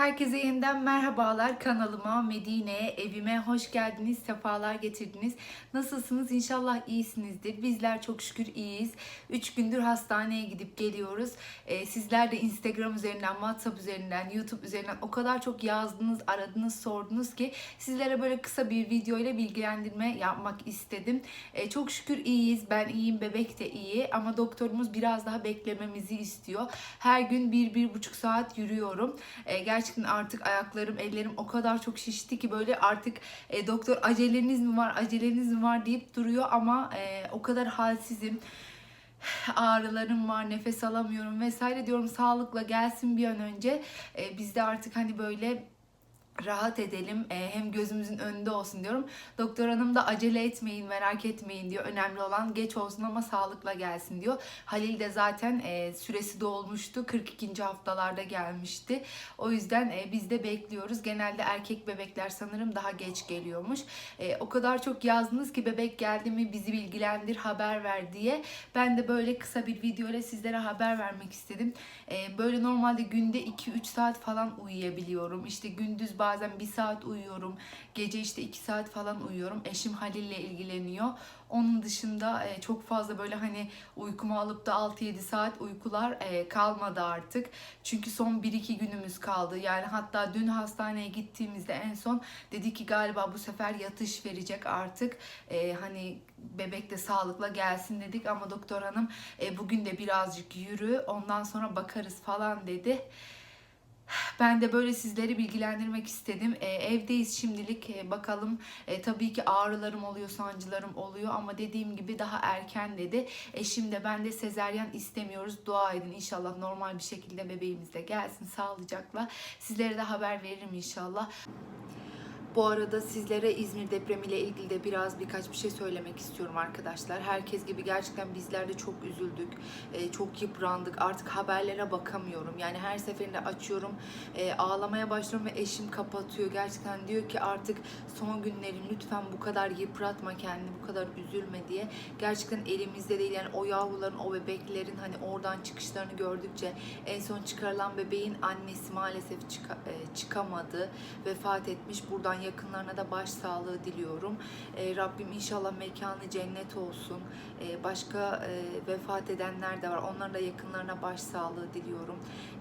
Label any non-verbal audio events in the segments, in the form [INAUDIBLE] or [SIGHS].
Herkese yeniden merhabalar kanalıma, Medine'ye, evime hoş geldiniz, sefalar getirdiniz. Nasılsınız? İnşallah iyisinizdir. Bizler çok şükür iyiyiz. 3 gündür hastaneye gidip geliyoruz. Ee, sizler de Instagram üzerinden, WhatsApp üzerinden, YouTube üzerinden o kadar çok yazdınız, aradınız, sordunuz ki sizlere böyle kısa bir video ile bilgilendirme yapmak istedim. Ee, çok şükür iyiyiz. Ben iyiyim, bebek de iyi ama doktorumuz biraz daha beklememizi istiyor. Her gün bir, bir buçuk saat yürüyorum. Ee, gerçekten artık ayaklarım, ellerim o kadar çok şişti ki böyle artık e, doktor aceleniz mi var, aceleniz mi var deyip duruyor ama e, o kadar halsizim. [SIGHS] Ağrılarım var, nefes alamıyorum vesaire diyorum sağlıkla gelsin bir an önce. E, biz de artık hani böyle rahat edelim e, hem gözümüzün önünde olsun diyorum. Doktor hanım da acele etmeyin merak etmeyin diyor. Önemli olan geç olsun ama sağlıkla gelsin diyor. Halil de zaten e, süresi dolmuştu. 42. haftalarda gelmişti. O yüzden e, biz de bekliyoruz. Genelde erkek bebekler sanırım daha geç geliyormuş. O kadar çok yazdınız ki bebek geldi mi bizi bilgilendir haber ver diye. Ben de böyle kısa bir video ile sizlere haber vermek istedim. Böyle normalde günde 2-3 saat falan uyuyabiliyorum. İşte gündüz bazen 1 saat uyuyorum. Gece işte 2 saat falan uyuyorum. Eşim Halil'le ilgileniyor. Onun dışında e, çok fazla böyle hani uykumu alıp da 6-7 saat uykular e, kalmadı artık. Çünkü son 1-2 günümüz kaldı. Yani hatta dün hastaneye gittiğimizde en son dedi ki galiba bu sefer yatış verecek artık. E, hani bebek de sağlıkla gelsin dedik ama doktor hanım bugün de birazcık yürü ondan sonra bakarız falan dedi. Ben de böyle sizleri bilgilendirmek istedim. E, evdeyiz şimdilik. E, bakalım e, tabii ki ağrılarım oluyor, sancılarım oluyor ama dediğim gibi daha erken dedi. Eşim de ben de sezeryan istemiyoruz. Dua edin inşallah normal bir şekilde bebeğimiz de gelsin sağlıcakla. Sizlere de haber veririm inşallah. Bu arada sizlere İzmir depremiyle ilgili de biraz birkaç bir şey söylemek istiyorum arkadaşlar. Herkes gibi gerçekten bizler de çok üzüldük, e, çok yıprandık. Artık haberlere bakamıyorum. Yani her seferinde açıyorum, e, ağlamaya başlıyorum ve eşim kapatıyor. Gerçekten diyor ki artık son günlerin lütfen bu kadar yıpratma kendini, bu kadar üzülme diye. Gerçekten elimizde değil. Yani o yavruların, o bebeklerin hani oradan çıkışlarını gördükçe en son çıkarılan bebeğin annesi maalesef e, çıkamadı, vefat etmiş. Buradan yakınlarına da başsağlığı diliyorum. E, Rabbim inşallah mekanı cennet olsun. E, başka e, vefat edenler de var. Onların da yakınlarına başsağlığı diliyorum.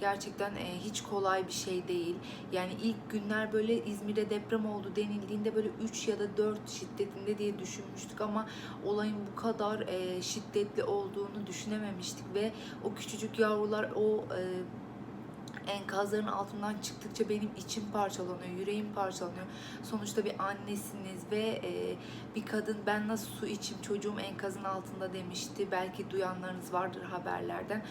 Gerçekten e, hiç kolay bir şey değil. Yani ilk günler böyle İzmir'de deprem oldu denildiğinde böyle 3 ya da 4 şiddetinde diye düşünmüştük ama olayın bu kadar e, şiddetli olduğunu düşünememiştik ve o küçücük yavrular o e, enkazların altından çıktıkça benim içim parçalanıyor, yüreğim parçalanıyor. Sonuçta bir annesiniz ve e, bir kadın ben nasıl su içim çocuğum enkazın altında demişti. Belki duyanlarınız vardır haberlerden.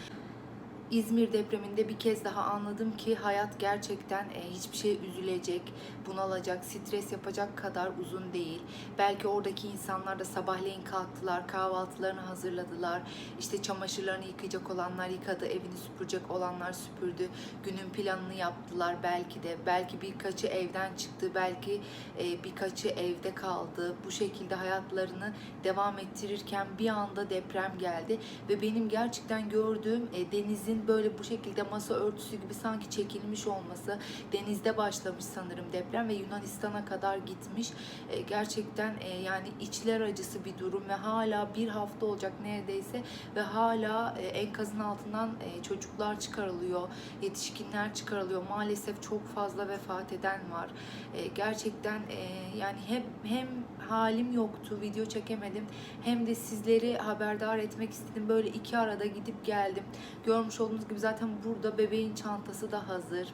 İzmir depreminde bir kez daha anladım ki hayat gerçekten e, hiçbir şey üzülecek, bunalacak, stres yapacak kadar uzun değil. Belki oradaki insanlar da sabahleyin kalktılar, kahvaltılarını hazırladılar. İşte çamaşırlarını yıkayacak olanlar yıkadı, evini süpürecek olanlar süpürdü. Günün planını yaptılar belki de. Belki birkaçı evden çıktı, belki e, birkaçı evde kaldı. Bu şekilde hayatlarını devam ettirirken bir anda deprem geldi ve benim gerçekten gördüğüm e, denizin böyle bu şekilde masa örtüsü gibi sanki çekilmiş olması denizde başlamış sanırım deprem ve Yunanistan'a kadar gitmiş. E, gerçekten e, yani içler acısı bir durum ve hala bir hafta olacak neredeyse ve hala e, enkazın altından e, çocuklar çıkarılıyor, yetişkinler çıkarılıyor. Maalesef çok fazla vefat eden var. E, gerçekten e, yani hem hem halim yoktu, video çekemedim hem de sizleri haberdar etmek istedim. Böyle iki arada gidip geldim. Görmüş olduğunuz gibi zaten burada bebeğin çantası da hazır.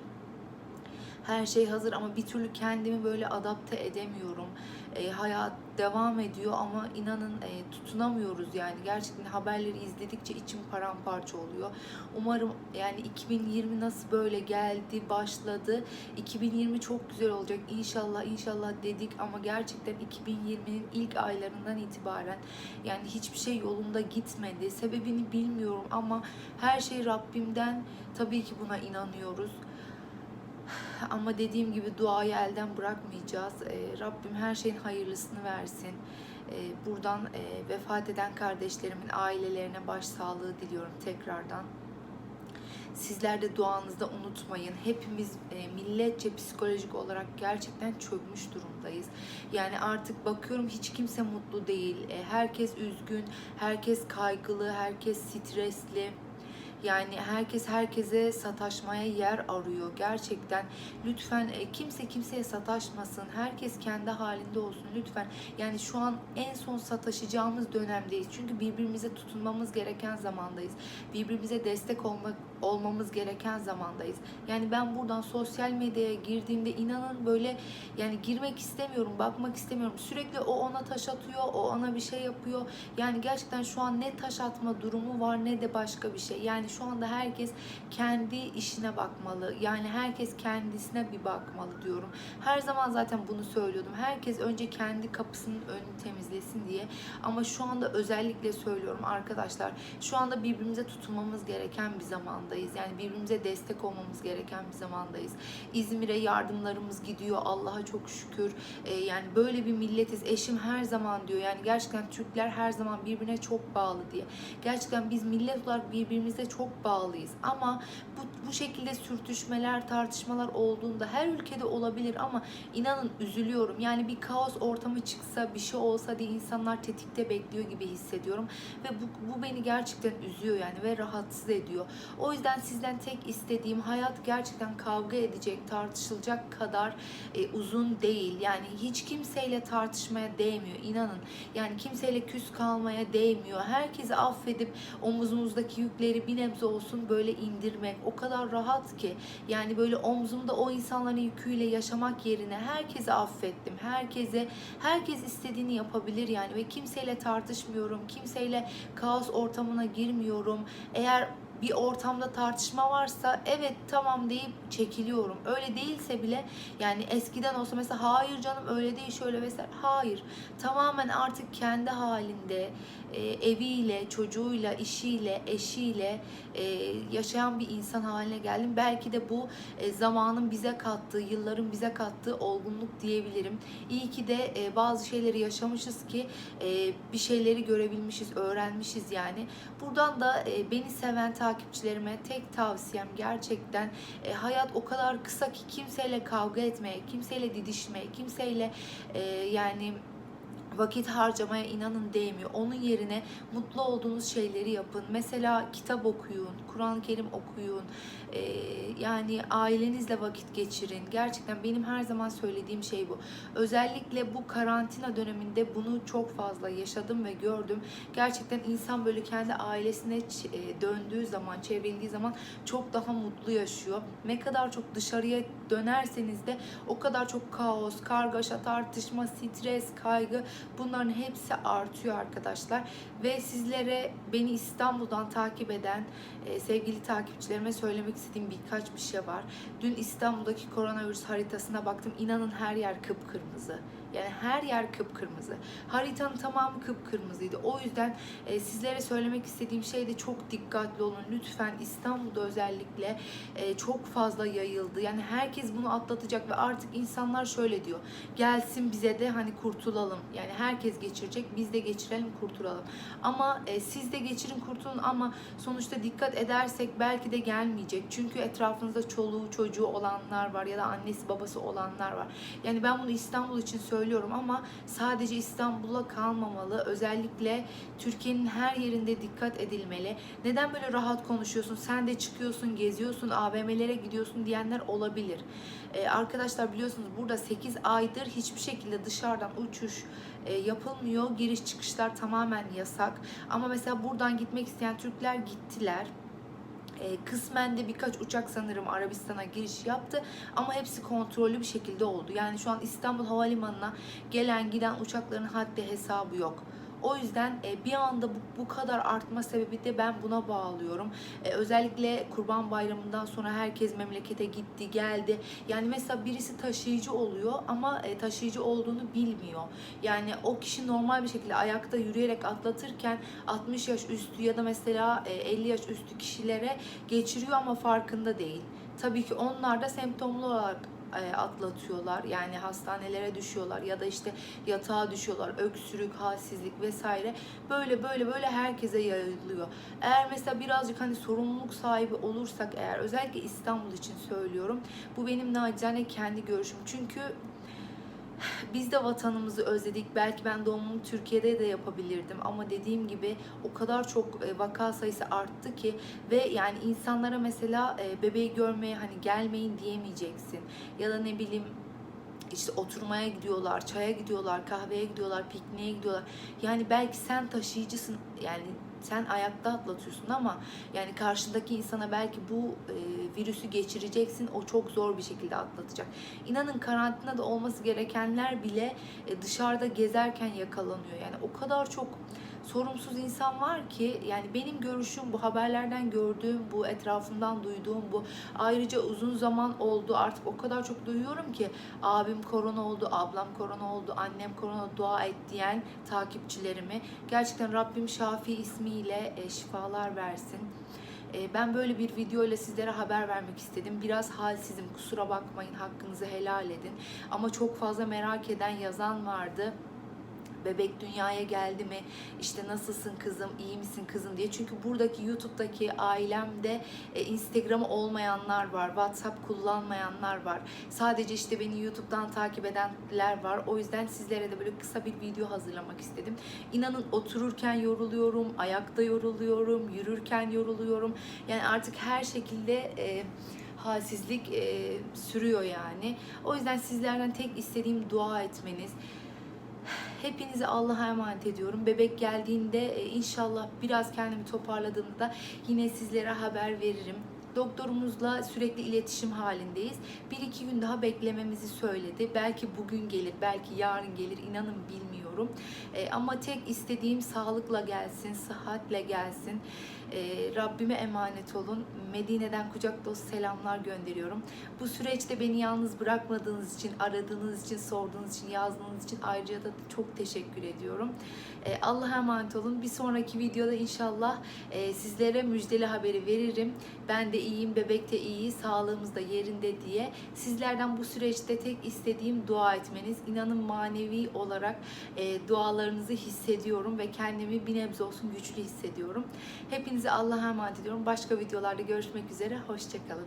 Her şey hazır ama bir türlü kendimi böyle adapte edemiyorum. E, hayat devam ediyor ama inanın e, tutunamıyoruz yani. Gerçekten haberleri izledikçe içim paramparça oluyor. Umarım yani 2020 nasıl böyle geldi, başladı. 2020 çok güzel olacak. İnşallah inşallah dedik ama gerçekten 2020'nin ilk aylarından itibaren yani hiçbir şey yolunda gitmedi. Sebebini bilmiyorum ama her şey Rabbimden. Tabii ki buna inanıyoruz. [LAUGHS] Ama dediğim gibi duayı elden bırakmayacağız. Ee, Rabbim her şeyin hayırlısını versin. Ee, buradan e, vefat eden kardeşlerimin ailelerine başsağlığı diliyorum tekrardan. Sizler de duanızda unutmayın. Hepimiz e, milletçe psikolojik olarak gerçekten çökmüş durumdayız. Yani artık bakıyorum hiç kimse mutlu değil. E, herkes üzgün, herkes kaygılı, herkes stresli. Yani herkes herkese sataşmaya yer arıyor gerçekten. Lütfen e, kimse kimseye sataşmasın. Herkes kendi halinde olsun lütfen. Yani şu an en son sataşacağımız dönemdeyiz. Çünkü birbirimize tutunmamız gereken zamandayız. Birbirimize destek olmak olmamız gereken zamandayız. Yani ben buradan sosyal medyaya girdiğimde inanın böyle yani girmek istemiyorum, bakmak istemiyorum. Sürekli o ona taş atıyor, o ona bir şey yapıyor. Yani gerçekten şu an ne taş atma durumu var ne de başka bir şey. Yani şu anda herkes kendi işine bakmalı. Yani herkes kendisine bir bakmalı diyorum. Her zaman zaten bunu söylüyordum. Herkes önce kendi kapısının önünü temizlesin diye. Ama şu anda özellikle söylüyorum arkadaşlar. Şu anda birbirimize tutunmamız gereken bir zamandayız. Yani birbirimize destek olmamız gereken bir zamandayız. İzmir'e yardımlarımız gidiyor. Allah'a çok şükür. Ee, yani böyle bir milletiz. Eşim her zaman diyor. Yani gerçekten Türkler her zaman birbirine çok bağlı diye. Gerçekten biz millet olarak birbirimize çok bağlıyız. Ama bu, bu şekilde sürtüşmeler, tartışmalar olduğunda her ülkede olabilir ama inanın üzülüyorum. Yani bir kaos ortamı çıksa, bir şey olsa diye insanlar tetikte bekliyor gibi hissediyorum. Ve bu, bu beni gerçekten üzüyor yani ve rahatsız ediyor. O yüzden sizden tek istediğim hayat gerçekten kavga edecek, tartışılacak kadar e, uzun değil. Yani hiç kimseyle tartışmaya değmiyor inanın. Yani kimseyle küs kalmaya değmiyor. Herkesi affedip omuzumuzdaki yükleri bir nebze olsun böyle indirmek o kadar rahat ki. Yani böyle omzumda o insanların yüküyle yaşamak yerine herkesi affettim. Herkese herkes istediğini yapabilir yani ve kimseyle tartışmıyorum. Kimseyle kaos ortamına girmiyorum. Eğer bir ortamda tartışma varsa evet tamam deyip çekiliyorum. Öyle değilse bile yani eskiden olsa mesela hayır canım öyle değil şöyle vesaire. Hayır. Tamamen artık kendi halinde e, eviyle, çocuğuyla, işiyle, eşiyle e, yaşayan bir insan haline geldim. Belki de bu e, zamanın bize kattığı, yılların bize kattığı olgunluk diyebilirim. İyi ki de e, bazı şeyleri yaşamışız ki e, bir şeyleri görebilmişiz, öğrenmişiz yani. Buradan da e, beni seven takipçilerime tek tavsiyem gerçekten e, hayat o kadar kısa ki kimseyle kavga etmeye, kimseyle didişmeye, kimseyle e, yani vakit harcamaya inanın değmiyor. Onun yerine mutlu olduğunuz şeyleri yapın. Mesela kitap okuyun, Kur'an-ı Kerim okuyun. Ee, yani ailenizle vakit geçirin. Gerçekten benim her zaman söylediğim şey bu. Özellikle bu karantina döneminde bunu çok fazla yaşadım ve gördüm. Gerçekten insan böyle kendi ailesine e, döndüğü zaman, çevrildiği zaman çok daha mutlu yaşıyor. Ne kadar çok dışarıya dönerseniz de o kadar çok kaos, kargaşa, tartışma, stres, kaygı bunların hepsi artıyor arkadaşlar. Ve sizlere beni İstanbul'dan takip eden e, sevgili takipçilerime söylemek istediğim birkaç bir şey var. Dün İstanbul'daki koronavirüs haritasına baktım. İnanın her yer kıpkırmızı. Yani her yer kıpkırmızı. Haritanın tamamı kıpkırmızıydı. O yüzden e, sizlere söylemek istediğim şey de çok dikkatli olun. Lütfen İstanbul'da özellikle e, çok fazla yayıldı. Yani herkes bunu atlatacak ve artık insanlar şöyle diyor. Gelsin bize de hani kurtulalım. Yani herkes geçirecek. Biz de geçirelim kurtulalım. Ama e, siz de geçirin kurtulun ama sonuçta dikkat edersek belki de gelmeyecek. Çünkü etrafınızda çoluğu çocuğu olanlar var ya da annesi babası olanlar var. Yani ben bunu İstanbul için söylüyorum ama sadece İstanbul'a kalmamalı. Özellikle Türkiye'nin her yerinde dikkat edilmeli. Neden böyle rahat konuşuyorsun? Sen de çıkıyorsun, geziyorsun, AVM'lere gidiyorsun diyenler olabilir. Ee, arkadaşlar biliyorsunuz burada 8 aydır hiçbir şekilde dışarıdan uçuş e, yapılmıyor. Giriş çıkışlar tamamen yasak. Ama mesela buradan gitmek isteyen Türkler gittiler. E, kısmen de birkaç uçak sanırım Arabistan'a giriş yaptı ama hepsi kontrollü bir şekilde oldu. Yani şu an İstanbul Havalimanı'na gelen giden uçakların haddi hesabı yok. O yüzden e, bir anda bu, bu kadar artma sebebi de ben buna bağlıyorum. E, özellikle Kurban Bayramı'ndan sonra herkes memlekete gitti, geldi. Yani mesela birisi taşıyıcı oluyor ama e, taşıyıcı olduğunu bilmiyor. Yani o kişi normal bir şekilde ayakta yürüyerek atlatırken 60 yaş üstü ya da mesela e, 50 yaş üstü kişilere geçiriyor ama farkında değil tabii ki onlar da semptomlu olarak atlatıyorlar. Yani hastanelere düşüyorlar ya da işte yatağa düşüyorlar. Öksürük, halsizlik vesaire. Böyle böyle böyle herkese yayılıyor. Eğer mesela birazcık hani sorumluluk sahibi olursak eğer özellikle İstanbul için söylüyorum. Bu benim nacizane kendi görüşüm. Çünkü [LAUGHS] biz de vatanımızı özledik. Belki ben doğumumu Türkiye'de de yapabilirdim ama dediğim gibi o kadar çok e, vaka sayısı arttı ki ve yani insanlara mesela e, bebeği görmeye hani gelmeyin diyemeyeceksin. Ya da ne bileyim işte oturmaya gidiyorlar, çaya gidiyorlar, kahveye gidiyorlar, pikniğe gidiyorlar. Yani belki sen taşıyıcısın. Yani sen ayakta atlatıyorsun ama yani karşındaki insana belki bu e, virüsü geçireceksin. O çok zor bir şekilde atlatacak. İnanın karantinada olması gerekenler bile e, dışarıda gezerken yakalanıyor. Yani o kadar çok sorumsuz insan var ki yani benim görüşüm bu haberlerden gördüğüm, bu etrafımdan duyduğum bu ayrıca uzun zaman oldu artık o kadar çok duyuyorum ki abim korona oldu, ablam korona oldu, annem korona dua et diyen takipçilerimi gerçekten Rabbim Şafi ismiyle e, şifalar versin. E, Ben böyle bir video ile sizlere haber vermek istedim. Biraz halsizim, kusura bakmayın, hakkınızı helal edin. Ama çok fazla merak eden yazan vardı bebek dünyaya geldi mi işte nasılsın kızım iyi misin kızım diye. Çünkü buradaki YouTube'daki ailemde e, Instagram'ı olmayanlar var WhatsApp kullanmayanlar var. Sadece işte beni YouTube'dan takip edenler var. O yüzden sizlere de böyle kısa bir video hazırlamak istedim. İnanın otururken yoruluyorum ayakta yoruluyorum yürürken yoruluyorum. Yani artık her şekilde e, halsizlik e, sürüyor yani. O yüzden sizlerden tek istediğim dua etmeniz. Hepinizi Allah'a emanet ediyorum. Bebek geldiğinde e, inşallah biraz kendimi toparladığımda yine sizlere haber veririm. Doktorumuzla sürekli iletişim halindeyiz. Bir iki gün daha beklememizi söyledi. Belki bugün gelir, belki yarın gelir. İnanın bilmiyorum. E, ama tek istediğim sağlıkla gelsin, sıhhatle gelsin. E, Rabbime emanet olun. Medine'den kucak dolusu selamlar gönderiyorum. Bu süreçte beni yalnız bırakmadığınız için, aradığınız için, sorduğunuz için, yazdığınız için ayrıca da çok teşekkür ediyorum. E, Allah'a emanet olun. Bir sonraki videoda inşallah e, sizlere müjdeli haberi veririm. Ben de iyiyim, bebek de iyi, sağlığımız da yerinde diye. Sizlerden bu süreçte tek istediğim dua etmeniz. İnanın manevi olarak e, dualarınızı hissediyorum ve kendimi bir nebze olsun güçlü hissediyorum. Hepinizi Allah'a emanet ediyorum. Başka videolarda görüşmek üzere. Hoşçakalın.